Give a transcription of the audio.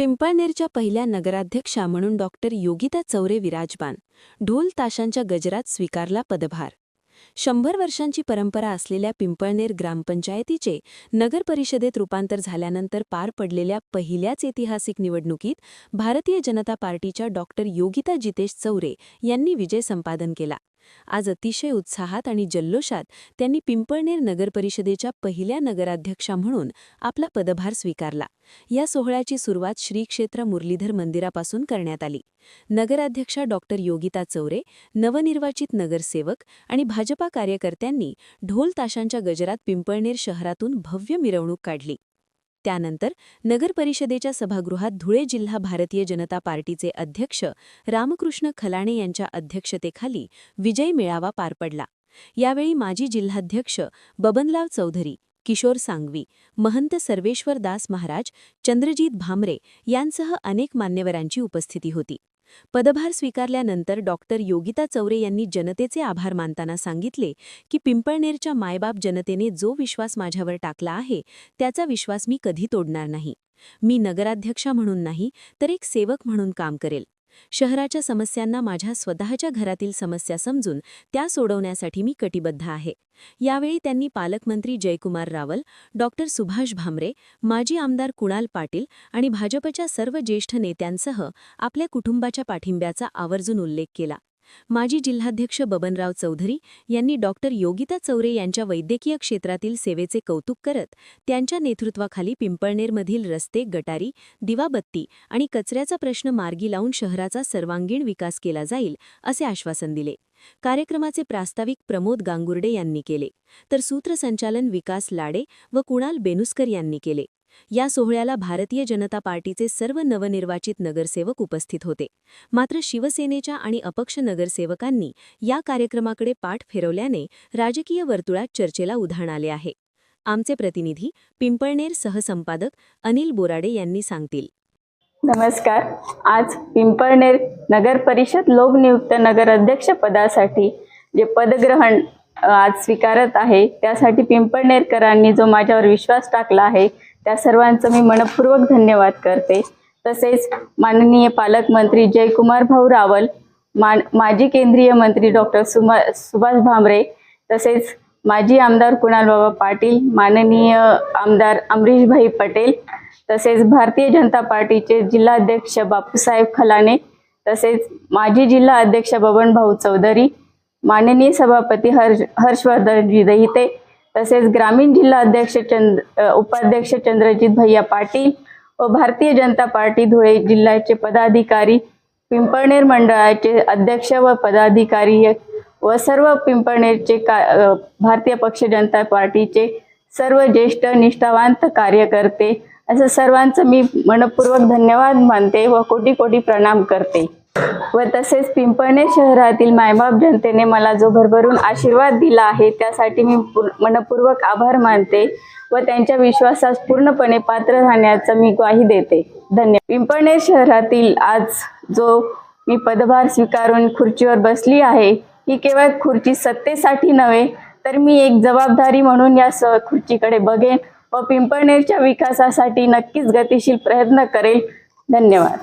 पिंपळनेरच्या पहिल्या नगराध्यक्षा म्हणून डॉक्टर योगिता चौरे विराजमान ढोल ताशांच्या गजरात स्वीकारला पदभार. शंभर वर्षांची परंपरा असलेल्या पिंपळनेर ग्रामपंचायतीचे नगर परिषदेत रूपांतर झाल्यानंतर पार पडलेल्या पहिल्याच ऐतिहासिक निवडणुकीत भारतीय जनता पार्टीच्या डॉक्टर योगिता जितेश चौरे यांनी विजय संपादन केला. आज अतिशय उत्साहात आणि जल्लोषात त्यांनी पिंपळनेर नगरपरिषदेच्या पहिल्या नगराध्यक्षा म्हणून आपला पदभार स्वीकारला. या सोहळ्याची सुरुवात श्री क्षेत्र मुरलीधर मंदिरापासून करण्यात आली. नगराध्यक्षा डॉक्टर योगिता चौरे नवनिर्वाचित नगरसेवक आणि भाजपा कार्यकर्त्यांनी ढोल ताशांच्या गजरात पिंपळनेर शहरातून भव्य मिरवणूक काढली. त्यानंतर नगर परिषदेच्या सभागृहात धुळे जिल्हा भारतीय जनता पार्टीचे अध्यक्ष रामकृष्ण खलाणे यांच्या अध्यक्षतेखाली विजय मेळावा पार पडला. यावेळी माजी जिल्हाध्यक्ष बबनलाव चौधरी किशोर सांगवी महंत सर्वेश्वर दास महाराज चंद्रजीत भामरे यांसह अनेक मान्यवरांची उपस्थिती होती. पदभार स्वीकारल्यानंतर डॉक्टर योगिता चौरे यांनी जनतेचे आभार मानताना सांगितले की पिंपळनेरच्या मायबाप जनतेने जो विश्वास माझ्यावर टाकला आहे त्याचा विश्वास मी कधी तोडणार नाही. मी नगराध्यक्षा म्हणून नाही तर एक सेवक म्हणून काम करेल. शहराच्या समस्यांना माझ्या स्वतःच्या घरातील समस्या समजून त्या सोडवण्यासाठी मी कटिबद्ध आहे. यावेळी त्यांनी पालकमंत्री जयकुमार रावल डॉक्टर सुभाष भामरे माजी आमदार कुणाल पाटील आणि भाजपच्या सर्व ज्येष्ठ नेत्यांसह आपल्या कुटुंबाच्या पाठिंब्याचा आवर्जून उल्लेख केला. माजी जिल्हाध्यक्ष बबनराव चौधरी यांनी डॉक्टर योगिता चौरे यांच्या वैद्यकीय क्षेत्रातील सेवेचे कौतुक करत त्यांच्या नेतृत्वाखाली पिंपळनेरमधील रस्ते गटारी दिवाबत्ती आणि कचऱ्याचा प्रश्न मार्गी लावून शहराचा सर्वांगीण विकास केला जाईल असे आश्वासन दिले. कार्यक्रमाचे प्रास्ताविक प्रमोद गांगुर्डे यांनी केले. तर सूत्रसंचालन विकास लाडे व कुणाल बेनुस्कर यांनी केले. या सोहळ्याला भारतीय जनता पार्टीचे सर्व नवनिर्वाचित नगरसेवक उपस्थित होते. मात्र शिवसेनेच्या आणि अपक्ष नगरसेवकांनी या कार्यक्रमाकडे पाठ फिरवल्याने राजकीय वर्तुळात चर्चेला उधाण आले आहे. आमचे प्रतिनिधी पिंपळनेर सहसंपादक अनिल बोराडे यांनी सांगतील. नमस्कार. आज पिंपळनेर नगर परिषद लोकनियुक्त नगर अध्यक्ष पदासाठी जे पदग्रहण आज स्वीकारत आहे त्यासाठी पिंपळनेरकरांनी जो माझ्यावर विश्वास टाकला आहे त्या सर्वांचं मी मनपूर्वक धन्यवाद करते. तसेच माननीय पालकमंत्री जयकुमार भाऊ रावल मान माजी केंद्रीय मंत्री डॉक्टर सुमा सुभाष भामरे तसेच माजी आमदार कुणालबाबा पाटील माननीय आमदार अमरीशभाई पटेल तसेच भारतीय जनता पार्टीचे जिल्हाध्यक्ष बापूसाहेब खलाने तसेच माजी जिल्हा अध्यक्ष बबनभाऊ चौधरी माननीय सभापती हर्ष हर्षवर्धनजी दहिते तसेच ग्रामीण जिल्हा अध्यक्ष चंद उपाध्यक्ष चंद्रजीत भैया पाटील व भारतीय जनता पार्टी धुळे जिल्ह्याचे पदाधिकारी पिंपळनेर मंडळाचे अध्यक्ष व पदाधिकारी व सर्व पिंपळनेरचे का भारतीय पक्ष जनता पार्टीचे सर्व ज्येष्ठ निष्ठावंत कार्यकर्ते असं सर्वांचं मी मनपूर्वक धन्यवाद मानते व कोटी कोटी प्रणाम करते. व तसेच पिंपळनेर शहरातील मायबाप जनतेने मला जो भरभरून आशीर्वाद दिला आहे त्यासाठी मी मनपूर्वक आभार मानते व त्यांच्या विश्वासास पूर्णपणे पात्र राहण्याचं मी ग्वाही देते. धन्यवाद. पिंपळणे शहरातील आज जो मी पदभार स्वीकारून खुर्चीवर बसली आहे ही केवळ खुर्ची सत्तेसाठी नव्हे तर मी एक जबाबदारी म्हणून या स खुर्चीकडे बघेन व पिंपळनेरच्या विकासासाठी नक्कीच गतिशील प्रयत्न करेल. धन्यवाद.